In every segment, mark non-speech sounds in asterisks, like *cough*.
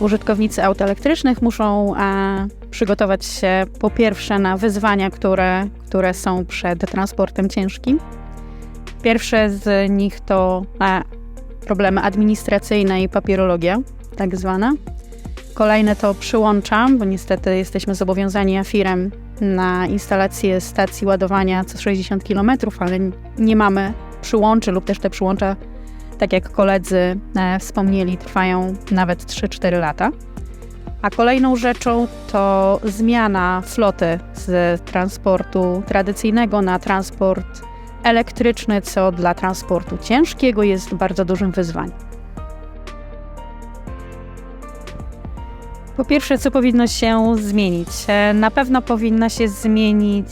Użytkownicy aut elektrycznych muszą e, przygotować się po pierwsze na wyzwania, które, które są przed transportem ciężkim. Pierwsze z nich to e, problemy administracyjne i papierologia, tak zwana. Kolejne to przyłącza, bo niestety jesteśmy zobowiązani AFIRem na instalację stacji ładowania co 60 km, ale nie mamy przyłączy lub też te przyłącza, tak jak koledzy e, wspomnieli, trwają nawet 3-4 lata. A kolejną rzeczą to zmiana floty z transportu tradycyjnego na transport elektryczny, co dla transportu ciężkiego jest bardzo dużym wyzwaniem. Po pierwsze, co powinno się zmienić? E, Na pewno powinna się zmienić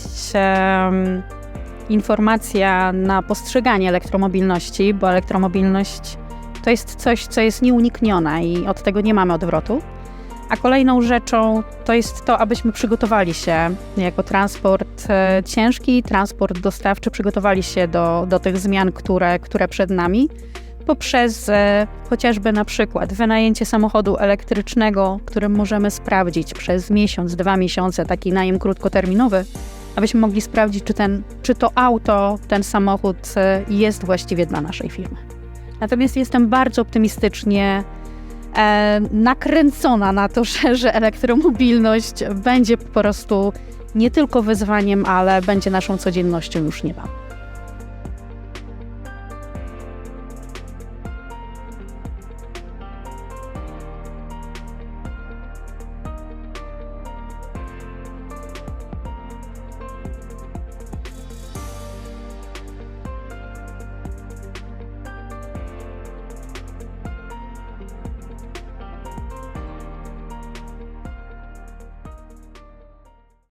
informacja na postrzeganie elektromobilności, bo elektromobilność to jest coś, co jest nieuniknione i od tego nie mamy odwrotu. A kolejną rzeczą to jest to, abyśmy przygotowali się jako transport e, ciężki, transport dostawczy, przygotowali się do, do tych zmian, które, które przed nami, poprzez e, chociażby na przykład wynajęcie samochodu elektrycznego, którym możemy sprawdzić przez miesiąc, dwa miesiące, taki najem krótkoterminowy, abyśmy mogli sprawdzić, czy, ten, czy to auto, ten samochód e, jest właściwie dla naszej firmy. Natomiast jestem bardzo optymistycznie e, nakręcona na to, *laughs* że, że elektromobilność będzie po prostu nie tylko wyzwaniem, ale będzie naszą codziennością już niebawem.